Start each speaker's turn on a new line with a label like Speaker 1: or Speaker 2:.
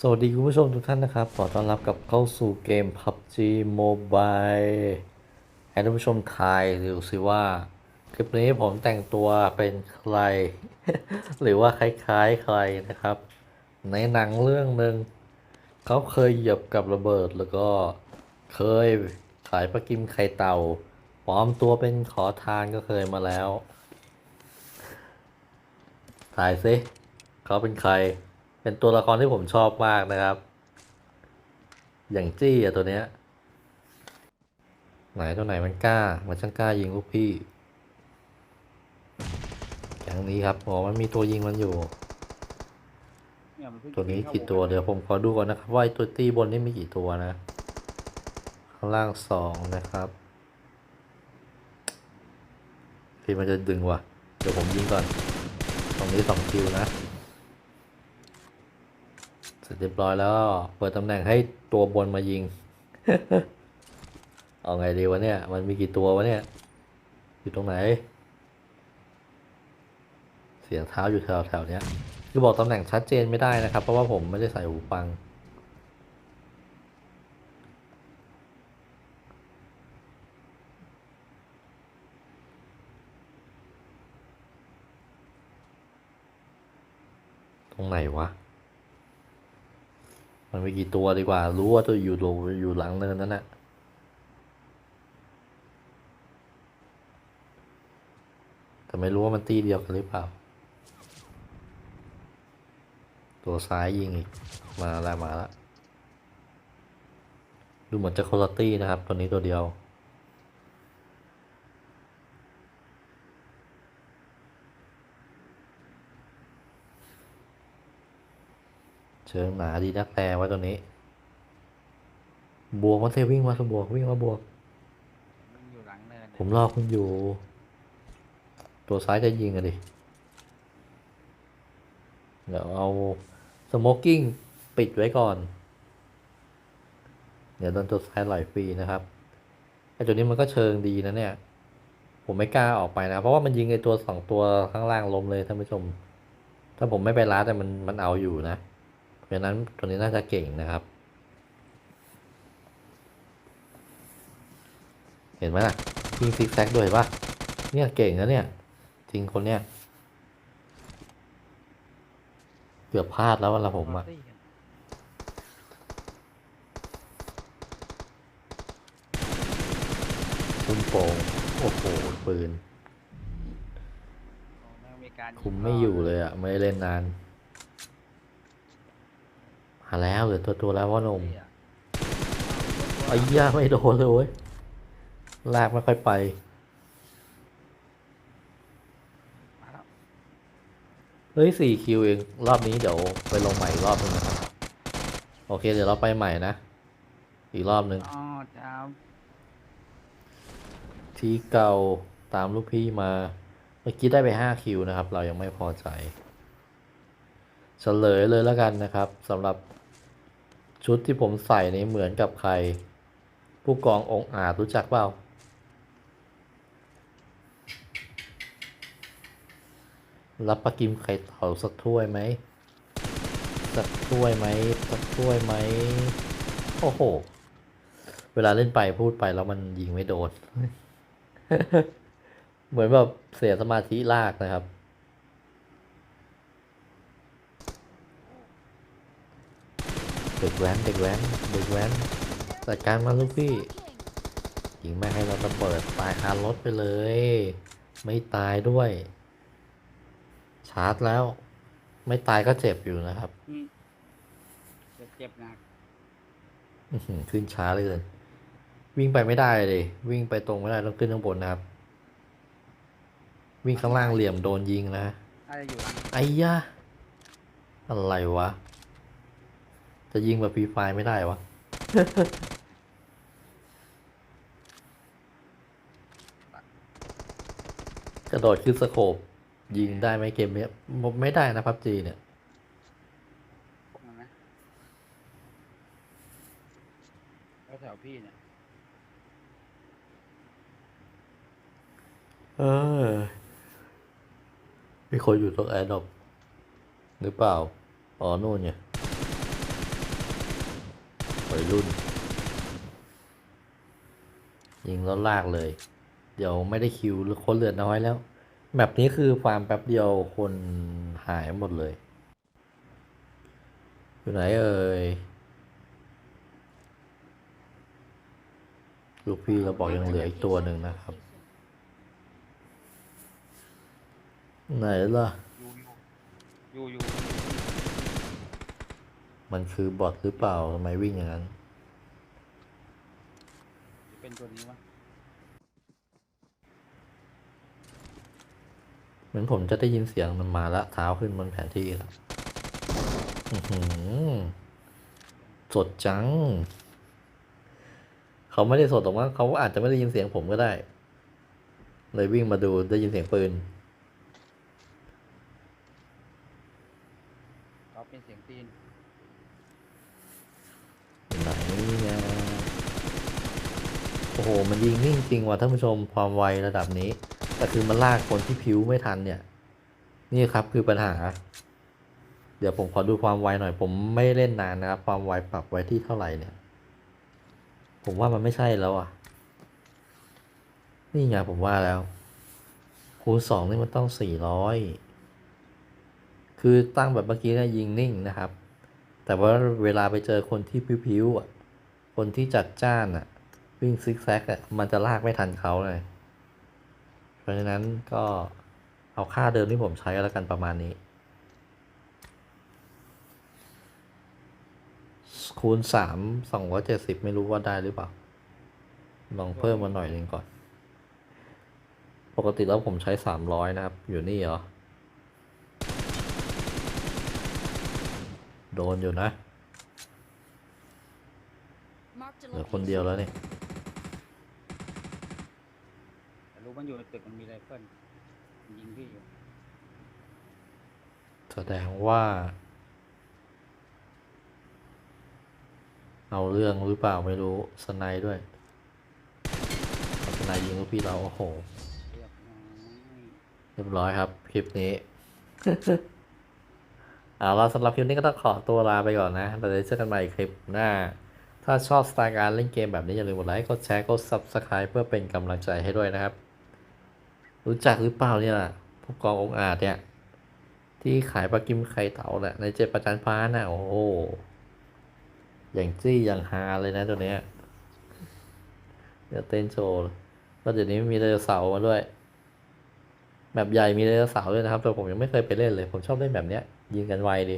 Speaker 1: สวัสดีคุณผู้ชมทุกท่านนะครับ ขอต้อนรับกับเข้าสู่เกม PUBG Mobile ให้ท่านผู้ชมทายดูสิว่า คลิปนี้ผมแต่งตัวเป็นใคร หรือว่าคล้ายๆใครนะครับ ในหนังเรื่องหนึ่งเขาเคยเหยียบกับระเบิดแล้วก็เคยขายปลากิมไข่เต่าปลอมตัวเป็นขอทานก็เคยมาแล้ว ถ่ายสิเขาเป็นใคร เป็นตัวละครที่ผมชอบมากนะครับ อย่างจี้อะตัวเนี้ย ไหนตัวไหนมันกล้า มันช่างกล้ายิงลูกพี่ อย่างนี้ครับ อ๋อ มันมีตัวยิงมันอยู่ ตัวนี้กี่ตัว เดี๋ยวผมขอดูก่อนนะครับ ว่าไอ้ตัวตีบนนี่มีกี่ตัวนะ ข้างล่างสองนะครับ พี่มันจะดึงว่ะ เดี๋ยวผมยิงก่อน ตรงนี้สองคิวนะ เสร็จเรียบร้อยแล้ว เปิดตำแหน่งให้ตัวบนมายิง เอาไงดีวะเนี่ย มันมีกี่ตัววะเนี่ย อยู่ตรงไหน เสียงเท้าอยู่แถวแถวๆเนี้ย คือบอกตำแหน่งชัดเจนไม่ได้นะครับ เพราะว่าผมไม่ได้ใส่หูฟัง ตรงไหนวะ มันมีกี่ตัวดีกว่า รู้ว่าตัวอยู่ตรงอยู่หลังเนินนั้นน่ะแต่ไม่รู้ว่ามันตีเดียวกันหรือเปล่า ตัวซ้ายยิงอีก มาแล้วมาแล้ว ดูเหมือนจะโคลตี้นะครับ ตัวนี้ตัวเดียว เชิงหนาดีนักแต่ไว้ตัวนี้ บวกมาเซวิ่งมาสบวกวิ่งมาบวก
Speaker 2: มันอยู่หลังเนิน
Speaker 1: ผมรอคุณอยู่ ตัวซ้ายจะยิงอะดิ เดี๋ยวเอาสโมกกิ้งปิดไว้ก่อน เดี๋ยวโดนตัวซ้ายไหลฟรีนะครับไอ้ตัวนี้มันก็เชิงดีนะเนี่ย ผมไม่กล้าออกไปนะ เพราะว่ามันยิงไอ้ตัวสองตัวข้างล่างล้มเลยท่านผู้ชม ถ้าผมไม่ไปล้าแต่มันมันเอาอยู่นะเพ ราะฉะนั้นตัวนี้น่าจะเก่งนะครับ เห็นไหมล่ะยิงซิกแซกด้วยปะเนี่ยเก่งนะเนี่ยจริงคนเนี้ยเกือบพลาดแล้วเวลาผมอะ
Speaker 2: ตี้กัน
Speaker 1: คุมโป่งโอ้โหปืน
Speaker 2: โอ้แม่งมีการ
Speaker 1: คุมไม่อยู่เลยอะไม่ได้เล่นนาน มาแล้วเหลือตัวตัวแล้วว่านม
Speaker 2: เหี้ย
Speaker 1: ไอ้ย่าไม่โดนเลยเว้ยลากไม่ค่อยไป
Speaker 2: มาแล้ว
Speaker 1: เฮ้ยสี่คิวเอง รอบนี้เดี๋ยวไปลงใหม่อีกรอบนึงนะครับโอเค เดี๋ยวเราไปใหม่นะ อีกรอบนึง
Speaker 2: อ๋อจ้า
Speaker 1: ทีเก่าตามลูกพี่มา เมื่อกี้ได้ไปห้าคิวนะครับ เรายังไม่พอใจเฉลยเลยแล้วกันนะครับสำหรับ ชุดที่ผมใส่นี้เหมือนกับใคร ผู้กององค์อาจรู้จักเปล่า รับปลากิมไข่เต่าสักถ้วยไหม สักถ้วยไหม สักถ้วยไหม โอ้โห เวลาเล่นไปพูดไปแล้วมันยิงไม่โดน เหมือนแบบเสียสมาธิลากนะครับ ด็กแว้นเด็กแว้นเด็กแว้นจัดการมาลูกพี่ยิงไม่ให้เราระเบิดตายคารถไปเลย ไม่ตายด้วย ชาร์จแล้ว ไม่ตายก็เจ็บอยู่นะครับ
Speaker 2: อืมเจ็บเจ็บหนัก
Speaker 1: อื้อหือขึ้นช้าเลยวิ่งไปไม่ได้เลย วิ่งไปตรงไม่ได้ต้องขึ้นข้างบนนะครับ วิ่งข้างล่างเหลี่ยมโดนยิงนะ
Speaker 2: น่าจะอยู่หลัง
Speaker 1: ไอ้ยะอะไรวะ จะยิงแบบฟรีไฟร์ไม่ได้วะ กระโดดขึ้นสโคบยิงได้ไหมเกมเนี้ยไม่ได้นะพับจีเนี่ย
Speaker 2: เห็นไหมแล้วแถวพี่เนี่ย
Speaker 1: เออ มีคนอยู่ตรงแอร์ดรอปหรือเปล่า อ๋อนู่นไง วัยรุ่นยิงแล้วลากเลย เดี๋ยวไม่ได้คิวหรือคนเหลือน้อยแล้ว แบบนี้คือฟาร์มแป๊บเดียวคนหายหมดเลย อยู่ไหนเอ่ยลูกพี่เราบอกยังเหลืออีกตัวหนึ่งนะครับ ไหนล่ะ
Speaker 2: อยู่อยู่อยู่อยู่
Speaker 1: มันคือบอทหรือเปล่าทำไมวิ่งอย่างนั้น
Speaker 2: จะ เป็นตัวนี้วะ
Speaker 1: เหมือนผมจะได้ยินเสียงมันมาละเท้าขึ้นบนแผนที่แล้วอื้อหือสดจัง เขาไม่ได้สดหรอกมั้งเขาอาจจะไม่ได้ยินเสียงผมก็ได้ เลยวิ่งมาดูได้ยินเสียงปืน
Speaker 2: เขาเป็นเสียงตีน
Speaker 1: ไหนเนี่ย โอ้โห มันยิงนิ่งจริงว่ะท่านผู้ชมความไวระดับนี้ แต่คือมันลากคนที่ผิวไม่ทันเนี่ย นี่ครับคือปัญหา เดี๋ยวผมขอดูความไวหน่อย ผมไม่เล่นนานนะครับ ความไวปรับไว้ที่เท่าไหร่เนี่ย ผมว่ามันไม่ใช่แล้วอะ นี่ไงผมว่าแล้ว คูณสองนี่มันต้องสี่ร้อยคือตั้งแบบเมื่อกี้เนะยิงนิ่งนะครับ แต่ว่าเวลาไปเจอคนที่พิ้วๆอะ คนที่จัดจ้านอะ วิ่งซิกแซกอะมันจะลากไม่ทันเขาเลย เพราะฉะนั้นก็เอาค่าเดิมที่ผมใช้แล้วกันประมาณนี้ คูณสามสองร้อยเจ็ดสิบไม่รู้ว่าได้หรือเปล่า ลองเพิ่มมาหน่อยหนึ่งก่อน ปกติแล้วผมใช้สามร้อยนะครับ อยู่นี่เหรอ โดนอยู่นะ
Speaker 3: Marked a
Speaker 1: เหลือคนเดียว
Speaker 3: location.
Speaker 1: แล้วนี่
Speaker 2: แต่รู้ มันอยู่ในตึกมันมีไรเฟิลมันยิงพี่อยู่
Speaker 1: แสดงว่า เอาเรื่องหรือเปล่าไม่รู้สไนด์ด้วยเอาสไนด์ยิงลูกพี่เราโอ้โห
Speaker 2: เรียบร้อย
Speaker 1: เรียบร้อยครับ คลิปนี้ เอาละสำหรับคลิปนี้ก็ต้องขอตัวลาไปก่อนนะ เราจะเจอกันใหม่คลิปหน้า ถ้าชอบสไตล์การเล่นเกมแบบนี้อย่าลืมกดไลค์ กดแชร์ กด Subscribe เพื่อเป็นกำลังใจให้ด้วยนะครับ รู้จักหรือเปล่าเนี่ยพวกกององค์อาจเนี่ย ที่ขายปลากิมไข่เต่าแหละในเจ็ดประจันฟ้าน่ะ โอ้โหอย่างจี้อย่างฮาเลยนะตัวเนี้ยเดี๋ยวเต้นโชว์แล้วเดี๋ยวนี้มีไดโนเสาร์มาด้วยแบบใหญ่มีไดโนเสาร์ด้วยนะครับ แต่ผมยังไม่เคยไปเล่นเลย ผมชอบเล่นแบบเนี้ย ยิงกันไวดี